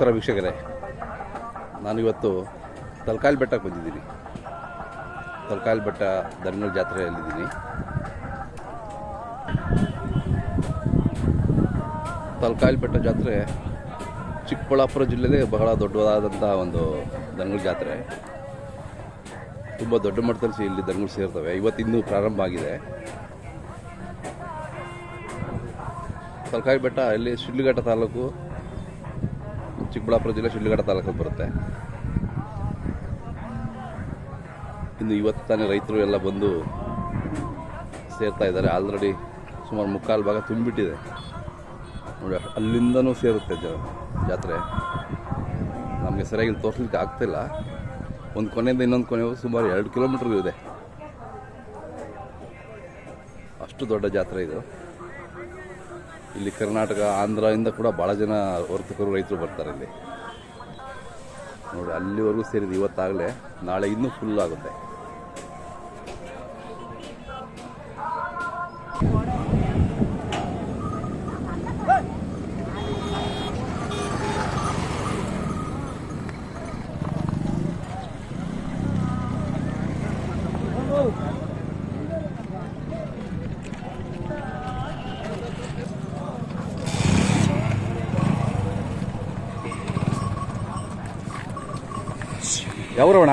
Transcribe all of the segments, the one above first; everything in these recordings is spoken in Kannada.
ನಮಸ್ಕಾರ ವೀಕ್ಷಕರೇ. ನಾನಿವತ್ತು ತಲಕಾಲ್ ಬೆಟ್ಟಕ್ಕೆ ಬಂದಿದ್ದೀನಿ. ತಲಕಾಲ್ ಬೆಟ್ಟ ಧರ್ಮಗಳ ಜಾತ್ರೆಯಲ್ಲಿದ್ದೀನಿ. ತಲಕಾಲ್ ಬೆಟ್ಟ ಜಾತ್ರೆ ಚಿಕ್ಕಬಳ್ಳಾಪುರ ಜಿಲ್ಲೆಗೆ ಬಹಳ ದೊಡ್ಡದಾದಂಥ ಒಂದು ದನಗಳ ಜಾತ್ರೆ. ತುಂಬ ದೊಡ್ಡ ಮಟ್ಟದಲ್ಲಿ ಇಲ್ಲಿ ದನಗಳು ಸೇರ್ತವೆ. ಇವತ್ತಿನ್ನೂ ಪ್ರಾರಂಭ ಆಗಿದೆ. ತಲಕಾಯಿ ಬೆಟ್ಟ, ಇಲ್ಲಿ ಶಿಡ್ಲಘಟ್ಟ ತಾಲೂಕು ಚಿಕ್ಕಬಳ್ಳಾಪುರ ಜಿಲ್ಲೆ ಶಿಡ್ಲಘಟ್ಟ ತಾಲೂಕಲ್ಲಿ ಬರುತ್ತೆ. ಇನ್ನು ಇವತ್ತು ತಾನೇ ರೈತರು ಎಲ್ಲ ಬಂದು ಸೇರ್ತಾ ಇದ್ದಾರೆ. ಆಲ್ರೆಡಿ ಸುಮಾರು ಮುಕ್ಕಾಲು ಭಾಗ ತುಂಬಿಬಿಟ್ಟಿದೆ ನೋಡಿ, ಅಲ್ಲಿಂದನೂ ಸೇರುತ್ತೆ ಜ, ಜಾತ್ರೆ. ನಮಗೆ ಸರಿಯಾಗಿ ತೋರಿಸ್ಲಿಕ್ಕೆ ಆಗ್ತಿಲ್ಲ. ಒಂದು ಕೊನೆಯಿಂದ ಇನ್ನೊಂದು ಕೊನೆಗೂ ಸುಮಾರು ಎರಡು ಕಿಲೋಮೀಟ್ರ್ ಇದೆ. ಅಷ್ಟು ದೊಡ್ಡ ಜಾತ್ರೆ ಇದು. ಇಲ್ಲಿ ಕರ್ನಾಟಕ, ಆಂಧ್ರದಿಂದ ಕೂಡ ಭಾಳ ಜನ ವರ್ತಕರು, ರೈತರು ಬರ್ತಾರೆ ಇಲ್ಲಿ. ನೋಡಿ, ಅಲ್ಲಿವರೆಗೂ ಸೇರಿದೆ, ಇವತ್ತಾಗಲೇ. ನಾಳೆ ಇನ್ನೂ ಫುಲ್ ಆಗುತ್ತೆ. ಯಾವ್ರವಣ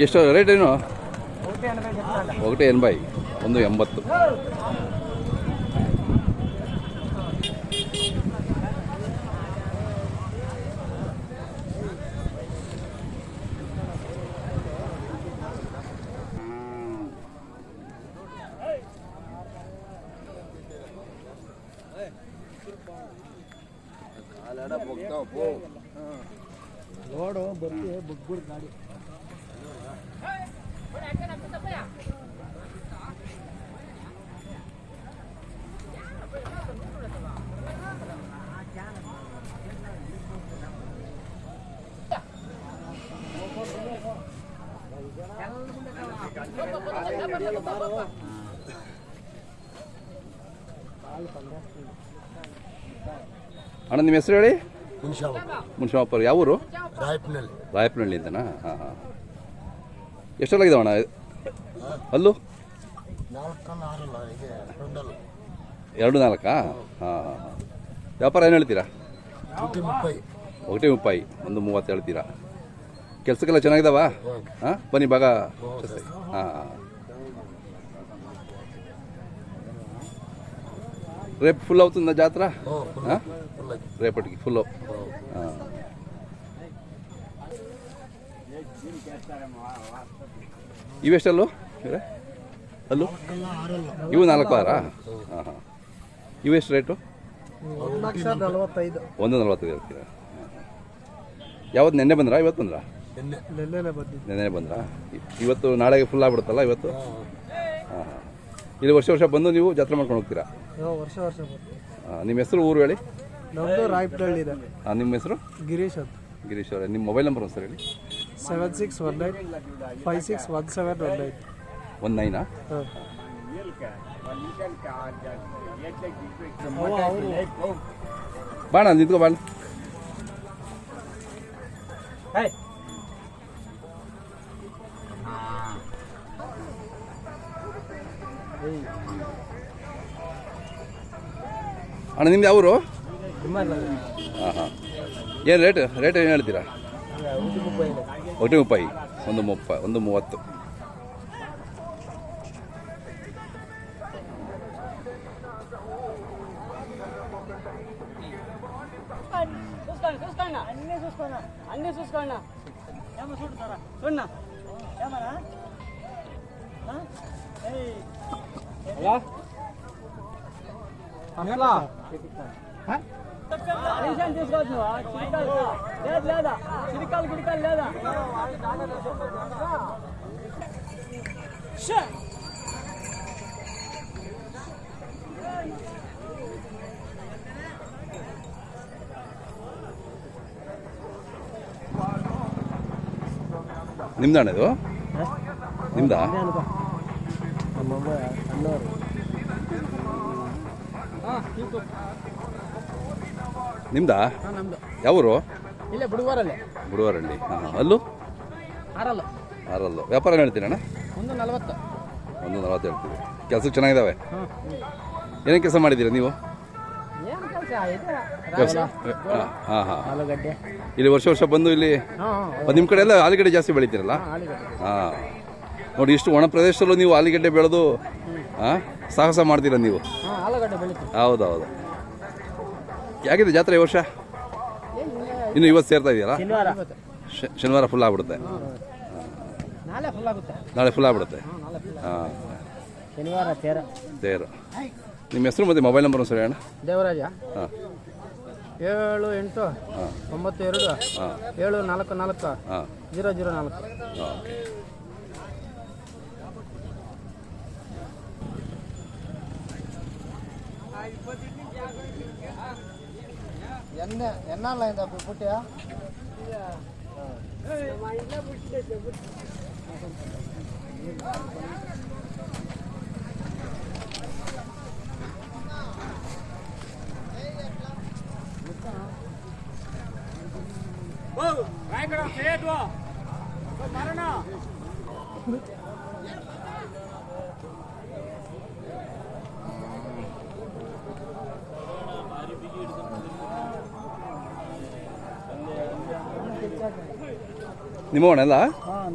ಎಷ್ಟು ರೇಟ್ ಏನು ఒకటి ఎనభై ಒಂದು ಎಂಬತ್ತು ನೋಡು ಬರ್ತಿ ಬುಗ್ಗುಡ್ ಗಾಡಿ. ಅಣ್ಣ ನಿಮ್ಮ ಹೆಸರು ಹೇಳಿ? ಮುನ್ಷಾಪುರ ಯಾವ ಊರು? ರಾಯಪ್ನಲ್ಲಿ ರಾಯಪ್ನಹಳ್ಳಿ ಅಂತನಾ ಹಾಂ ಹಾಂ. ಎಷ್ಟೊಲಾಗಿದೆ ಅಣ್ಣ? ಅಲ್ಲೂ? ಎರಡು ನಾಲ್ಕಾ? ಹಾಂ ಹಾಂ ವ್ಯಾಪಾರ ಏನು ಹೇಳ್ತೀರಾ? ಒಗಟೆ ಮುಪ್ಪಾಯಿ ಒಂದು ಮೂವತ್ತು ಹೇಳ್ತೀರಾ? ಕೆಲಸಕ್ಕೆಲ್ಲ ಚೆನ್ನಾಗಿದಾವ? ಹಾಂ ಬನ್ನಿ ಭಾಗ ಹಾಂ ರೇಪ್ ಫುಲ್ ఫుల్ ಜಾತ್ರಾ? ಹಾಂ రేపటికి ఫుల్ ಹಾಂ. ಇವೆಷ್ಟಲ್ಲು? ಇವ್ರೆ? ಅಲ್ಲು? ನಾಲ್ಕಲ್ಲ ಆರಲ್ಲ ಇವು ನಾಲ್ಕು ವಾರ ಹಾಂ ಹಾಂ ಇವೆಷ್ಟು ರೇಟು? ಒಂದು ನಲವತ್ತೈದು. ಒಂದು ಹೇಳ್ತೀರಾ ಯಾವತ್ತು ನೆನ್ನೆ ಬಂದ್ರಾ ಇವತ್ತು ಬಂದ್ರಾ? ನಿನ್ನೆ. ಬಂದ್ರಾ? ಇವತ್ತು ನಾಳೆಗೆ ಫುಲ್ ಆಗ್ಬಿಡುತ್ತಲ್ಲ ಇವತ್ತು? ಹಾಂ. ಹಾಂ ಇಲ್ಲಿ ವರ್ಷ ವರ್ಷ ಬಂದು ನೀವು ಜಾತ್ರೆ ಮಾಡ್ಕೊಂಡು ಹೋಗ್ತೀರಾ? ವರ್ಷ ವರ್ಷ ಹಾಂ ನಿಮ್ಮ ಹೆಸರು ಊರು ಹೇಳಿ? ನಮ್ಮದು ಇದೆ. ನಿಮ್ಮ ಹೆಸರು? ಗಿರೀಶ್ ಅಂತ. ಗಿರೀಶ್ ಅವರೇ. ನಿಮ್ಮ ಮೊಬೈಲ್ ನಂಬರ್ ಸರ್ ಹೇಳಿ. Seven six one nine five six one seven one nine one Naina ಹಾಂ. ಬಾಣ ನಿಂತ್ಕೋ ಬಾಣ. ಅಣ್ಣ ನಿಮ್ದು ಯಾವರು? ಹಾಂ ಹಾಂ. ಏನು ರೇಟ್ ರೇಟ್ ಏನು ಹೇಳ್ತೀರಾ? ఒకటి ముప్పై ಒಂದು ಮುಪ್ಪ ಒಂದು ಮೂವತ್ತು చూసుకోండి చూసుకోండి అన్ని చూసుకోండి అన్ని చూసుకోండి ఏమో చూడతారా చూడన్నా ఏమన్నా అట్లా నిమిషాలు తీసుకోవచ్చు నువ్వు చిరికాలు లేదు లేదా చిరికాలు గిరికాలు లేదా షే. ನಿಮ್ದಣ್ಣ ಇದು ನಿಮ್ದಾ ನಮ್ಮಮ್ಮ ಅಣ್ಣವರು ನಿಮ್ದಾ? ನಮ್ಮದು ಯಾವರು? ಇಲ್ಲೇ ಬುಡವಾರಲ್ಲೇ. ಬುಡವಾರಳ್ಳಿ ಹಾಂ ಅಲ್ಲೂ? ಆರಲ್ಲ. ಆರಲ್ಲು. ವ್ಯಾಪಾರ ಹೇಳ್ತೀರಣ್ಣ? ಒಂದು ನಲವತ್ತು. ಒಂದು ನಲವತ್ತು ಹೇಳ್ತೀವಿ ಕೆಲಸ ಚೆನ್ನಾಗಿದ್ದಾವೆ ಏನೇನು ಕೆಲಸ ಮಾಡಿದ್ದೀರಾ ನೀವು? ಏನು ಕೆಲಸ? ವ್ಯವಸಾಯ ಹಾಂ ಹಾಂ. ಆಲೂಗಡ್ಡೆ. ಇಲ್ಲಿ ವರ್ಷ ವರ್ಷ ಬಂದು ಇಲ್ಲಿ ಹಾಂ ನಿಮ್ಮ ಕಡೆ ಎಲ್ಲ ಆಲೂಗಡ್ಡೆ ಜಾಸ್ತಿ ಬೆಳಿತೀರಲ್ಲ? ಹಾಂ ನೋಡಿ ಇಷ್ಟು ಒಣ ಪ್ರದೇಶದಲ್ಲೂ ನೀವು ಆಲೂಗಡ್ಡೆ ಬೆಳೆದು ಹಾಂ ಸಾಹಸ ಮಾಡ್ತೀರಾ ನೀವು? ಹೌದೌದು ಆಲೂಗಡ್ಡೆ ಬೆಳಿತೀವಿ. ಹೌದು ಯಾಗಿದೆ ಜಾತ್ರೆ ಈ ವರ್ಷ? ಇನ್ನು ಇವತ್ತು ಸೇರ್ತಾ ಇದೆಯಲ್ಲ? ಶನಿವಾರ. ಫುಲ್ ಆಗ್ಬಿಡುತ್ತೆ. ನಾಳೆ ಫುಲ್ ಆಗುತ್ತೆ. ನಾಳೆ ಫುಲ್ ಆಗ್ಬಿಡುತ್ತೆ. ಹಾಂ ತೇರ. ನಿಮ್ಮ ಹೆಸರು ಮತ್ತೆ ಮೊಬೈಲ್ ನಂಬರ್ ಸರಿ ಅಣ್ಣ ದೇವರಾಜ. ಹಾಂ. ಏಳು ಎಂಟು ಒಂಬತ್ತು ಎರಡು ಏಳು ನಾಲ್ಕು ನಾಲ್ಕು ಜೀರೋ ಜೀರೋ ನಾಲ್ಕು. ಓಕೆ ಎಣ್ಣೆ ಎನ್ನಲ್ಲ ಇಂದ ಪುಟ್ಟಿಯ ನಿಮ್ಮವನೆಲ್ಲ ಹಾಂ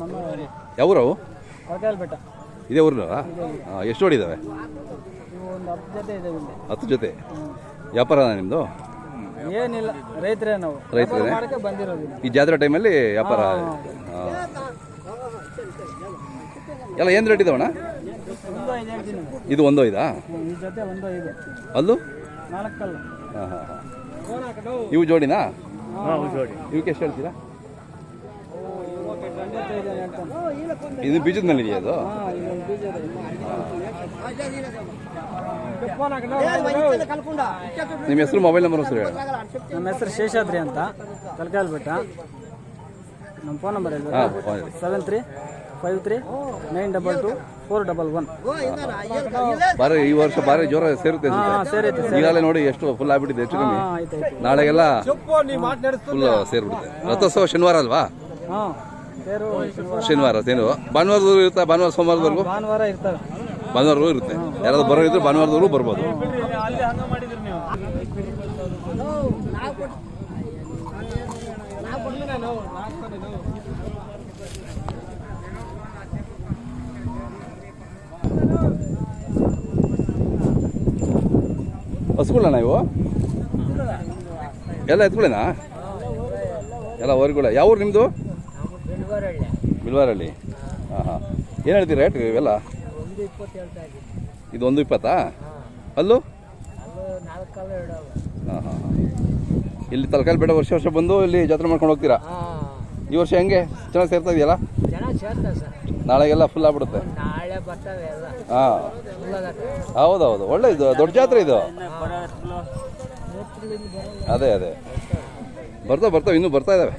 ನಮ್ಮ ಯಾವೂರವು ಯಾವ ಬೆಟ್ಟ ಇದೇ ಊರ್ನ ಹಾಂ ಎಷ್ಟು ಓಡಿದಾವೆ ಹತ್ತು ಜೊತೆ ವ್ಯಾಪಾರನ ನಿಮ್ಮದು ಏನಿಲ್ಲ ರೈತರೇ ನಾವು. ರೈತರೇ? ವ್ಯಾಪಾರ ಬಂದಿರೋದು ಈ ಜಾತ್ರೆ ಟೈಮಲ್ಲಿ ವ್ಯಾಪಾರ? ಎಲ್ಲ ಏನು ರೇಟ್ ಇದಾವಣ ಇದು ಒಂದು ಐದಾ? ಅಲ್ಲೂ? ಹಾಂ ಹಾಂ ಇವು ಜೋಡಿನಾ? ಇವಕ್ಕೆ ಎಷ್ಟು ಹೇಳ್ತೀರಾ? ಇದು ಬೀಜದ ಮೇಲೆ ಇದೆಯಾ ಅದು? ನಿಮ್ಮ ಹೆಸರು ಮೊಬೈಲ್ ನಂಬರ್ ಹೆಸರು ಹೇಳಿ. ನಮ್ಮ ಹೆಸರು ಶೇಷಾದ್ರಿ ಅಂತ. ಕಲ್ಕಾಲ್ ಬೆಟ್ಟ. ನಮ್ಮ ಫೋನ್ ನಂಬರ್ ಹೇಳಿ seven three five three nine double two four double one ಬಾರಿ ಈ ವರ್ಷ ಬಾರಿ ಜೋರ ಸೇರುತ್ತೆ ಈಗಾಗಲೇ ನೋಡಿ ಎಷ್ಟು ಫುಲ್ ಆಗ್ಬಿಟ್ಟಿದೆ ಹೆಚ್ಚು ಕಮ್ಮಿ. ನಾಳೆಗೆಲ್ಲ ಫುಲ್ ಸೇರ್ಬಿಡುತ್ತೆ. ರಥೋತ್ಸವ ಶನಿವಾರ ಅಲ್ವಾ? ಶನಿವಾರ ಸೇನು ಭಾನುವಾರದವರೆಗೂ ಇರುತ್ತಾ? ಭಾನುವಾರ ಸೋಮವಾರದವರೆಗೂ? ಭಾನುವಾರ ಇರ್ತಾರೆ ಭಾನುವಾರವರೆಗೂ ಇರುತ್ತೆ. ಯಾರಾದ್ರೂ ಬರೋ ಇದ್ರೆ ಭಾನುವಾರದವರೆಗೂ ಬರ್ಬೋದು. ಹಸ್ಕೊಳ್ಳೋಣ ಹಸುಗಳಣ್ಣ ಇವು? ಎಲ್ಲ ಎತ್ಕೊಳ್ಳೇನಾ ಎಲ್ಲ ಹೊರಗುಳ ಯಾವ ಊರು ನಿಮ್ಮದು ಬಿಲ್ವಾರಳ್ಳಿ ಹಾಂ ಹಾಂ. ಏನು ಹೇಳ್ತೀರಿ ರೇಟ್ ಇವೆಲ್ಲ? ಇದು ಒಂದು ಇಪ್ಪತ್ತಾ? ಅಲ್ಲೂ ಹಾಂ ಹಾಂ ಹಾಂ. ಇಲ್ಲಿ ತಲಕಾಲ್ ಬೇಡ ವರ್ಷ ವರ್ಷ ಬಂದು ಇಲ್ಲಿ ಜಾತ್ರೆ ಮಾಡ್ಕೊಂಡು ಹೋಗ್ತೀರಾ? ಈ ವರ್ಷ ಹೆಂಗೆ? ಚೆನ್ನಾಗಿ ಸೇರ್ತಾ ಇದೆಯಲ್ಲ? ನಾಳೆಗೆಲ್ಲ ಫುಲ್ ಆಗ್ಬಿಡುತ್ತೆ. ಹಾಂ. ಹೌದೌದು. ಒಳ್ಳೆ ಇದು ದೊಡ್ಡ ಜಾತ್ರೆ ಇದು. ಅದೇ ಅದೇ. ಬರ್ತಾ ಬರ್ತಾವೆ ಇನ್ನೂ ಬರ್ತಾ ಇದ್ದಾವೆ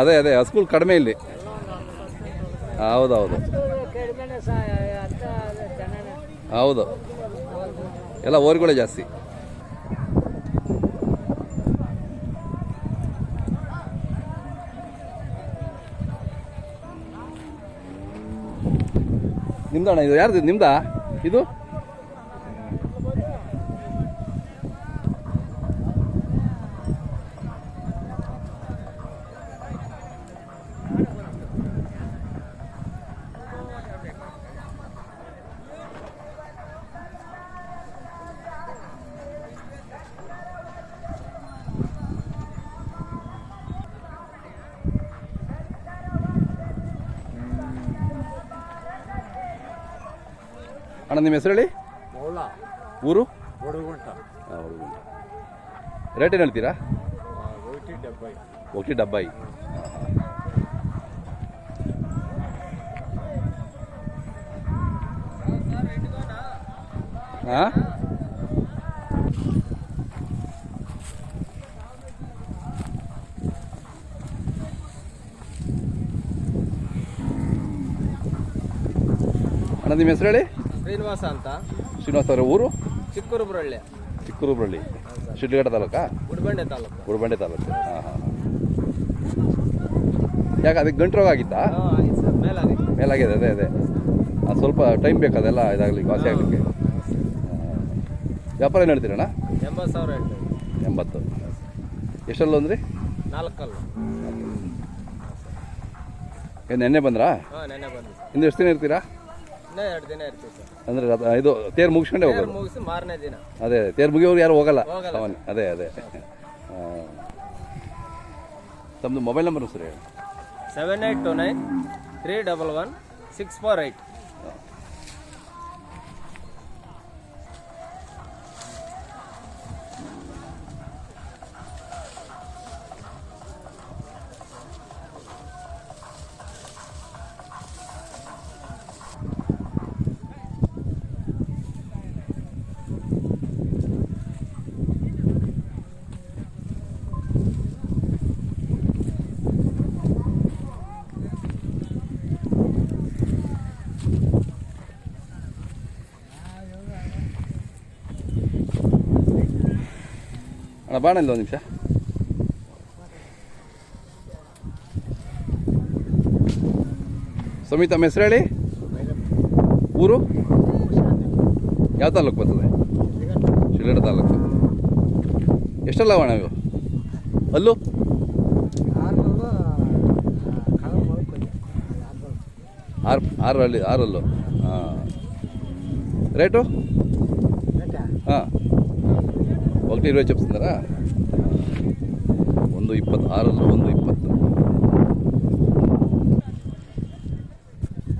ಅದೇ ಅದೇ ಸ್ಕೂಲ್ ಕಡಿಮೆ ಇಲ್ಲಿ. ಹೌದೌದು. ಹೌದು. ಎಲ್ಲ ಓರಿಗಳೇ ಜಾಸ್ತಿ. ನಿಮ್ದಣ್ಣ ಇದು ಯಾರ್ದು? ನಿಮ್ದಾ? ಇದು? ಅಣ್ಣ ನಿಮ್ಮ ಹೆಸರು ಹೇಳಿ? ಊರು? ರೇಟ್ ಏನು ಹೇಳ್ತೀರಾ? ಓಕೆ ಡಬ್ಬಾಯಿ ಹಾಂ ಅಣ್ಣ ನಿಮ್ಮ ಹೆಸರು ಹೇಳಿ? ಶ್ರೀನಿವಾಸ ಅಂತ. ಶ್ರೀನಿವಾಸ ಅವರ ಊರು? ಚಿಕ್ಕೂರುಬ್ರಳ್ಳಿ ಚಿಕ್ಕೂರುಬ್ರಳ್ಳಿ ಶಿಡ್ಲಘಟ್ಟ ತಾಲೂಕಾ? ಗುಡ್ಬಂಡೆ ತಾಲೂಕು. ಗುಡ್ಬಂಡೆ ತಾಲೂಕು. ಹಾಂ ಹಾಂ ಯಾಕೆ ಅದಕ್ಕೆ ಗಂಟು ರೋಗ ಆಗಿತ್ತಾ? ಮೇಲಾಗಿದೆ. ಅದೇ ಅದೇ. ಅದು ಸ್ವಲ್ಪ ಟೈಮ್ ಬೇಕು ಅದೆಲ್ಲ ಇದಾಗಲಿಕ್ಕೆ ವಾಸಿ ಆಗಲಿಕ್ಕೆ. ವ್ಯಾಪಾರ ಏನು ಹೇಳ್ತೀರಣ್ಣ? ಎಂಬತ್ತು ಸಾವಿರ ಹೇಳ್ತೀವಿ. ಎಂಬತ್ತು. ಎಷ್ಟಲ್ಲ ಅಂದ್ರಿ? ನಾಲ್ಕಲ್ಲು. ಏನು ನೆನ್ನೆ ಬಂದ್ರಾ? ಹಾಂ ನೆನ್ನೆ ಬಂದು ಇನ್ನು ಎಷ್ಟು ದಿನ ಇರ್ತೀರಾ? ಇನ್ನೂ ಎರಡು ದಿನ ಇರ್ತೀವಿ ಸರ್. ಅಂದರೆ ಅದು ಇದು ತೇರು ಮುಗಿಸ್ಕೊಂಡೇ ತೇರು ಹೋಗೋದು? ಮುಗಿಸಿ ಮಾರನೇ ದಿನ. ಅದೇ ತೇರು ಮುಗಿಯೋರು ಯಾರು ಹೋಗಲ್ಲ. ಸಾಮಾನ್ಯ ಅದೇ ಅದೇ. ತಮ್ಮದು ಮೊಬೈಲ್ ನಂಬರ್ ಸರ್ ಹೇಳಿ. Seven eight two nine three double one six four eight ಅಣ್ಣ ಬಾಣ ಇಲ್ಲ ಒಂದು ನಿಮಿಷ. ಸಮಿತ ಹೆಸರು ಹೇಳಿ? ಊರು? ಯಾವ ತಾಲೂಕು ಬರ್ತದೆ? ಶಿಲಡ ತಾಲೂಕು ಎಷ್ಟೆಲ್ಲ ಬಾಣ ಇವು? ಅಲ್ಲೂ ಆರು ಆರು ಹಳ್ಳಿ ಆರಲ್ಲು. ಹಾಂ. ರೇಟು ಹಾಂ ఒకటి ఇరవై చెప్తున్నారా ಒಂದು ಇಪ್ಪತ್ತು ಆರಲ್ಲ ಒಂದು ಇಪ್ಪತ್ತು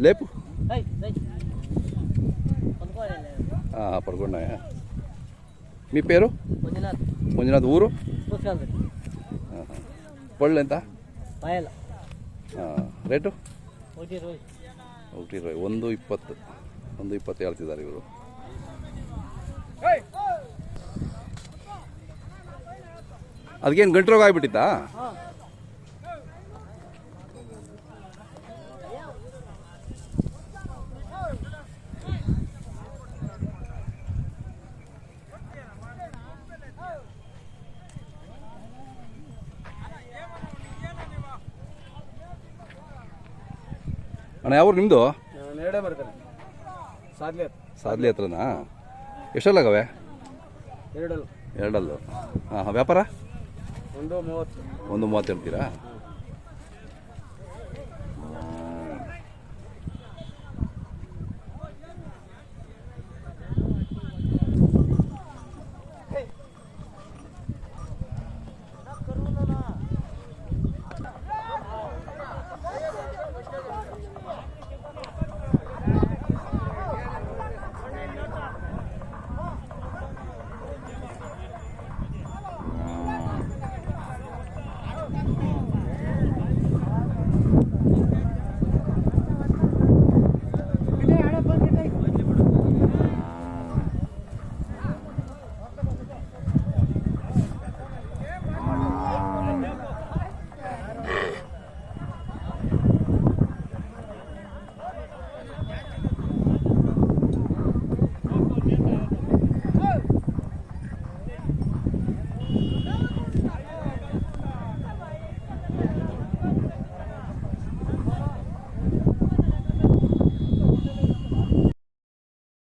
లేపు ಹಾಂ పడుకున్నాయా మీ పేరు ಮಂಜುನಾಥ್ ಮಂಜುನಾಥ್ ಊರು ಕೂತ್ಕೊಂಡ್ರಿ ಆಹಾ. ಪಳ್ಳು ఎంత ಪಾಯಲ್ಲ ಹಾಂ ರೇಟು ಹೋಗಿ ರೋಯ್ ఒకటి ఇరవై ಒಂದು ಇಪ್ಪತ್ತು ಒಂದು ಇಪ್ಪತ್ತು ಹೇಳ್ತಿದ್ದಾರೆ ಇವರು ಅದಕ್ಕೇನು ಗಂಟು ರೋಗ ಆಗಿಬಿಟ್ಟಿತ್ತಾ? ಅಣ್ಣ ಯಾವ ನಿಮ್ಮದು ಬರ್ತಾರೆ ಸಾದ್ಲಿ ಹತ್ರನಾ? ಎಷ್ಟಲ್ಲಾಗವೆ? ಎರಡಲ್ಲ. ಎರಡಲ್ಲು. ಹಾಂ ಹಾಂ ವ್ಯಾಪಾರ? ಒಂದು ಮೂವತ್ತು. ಒಂದು ಮೂವತ್ತು ಹೇಳ್ತೀರಾ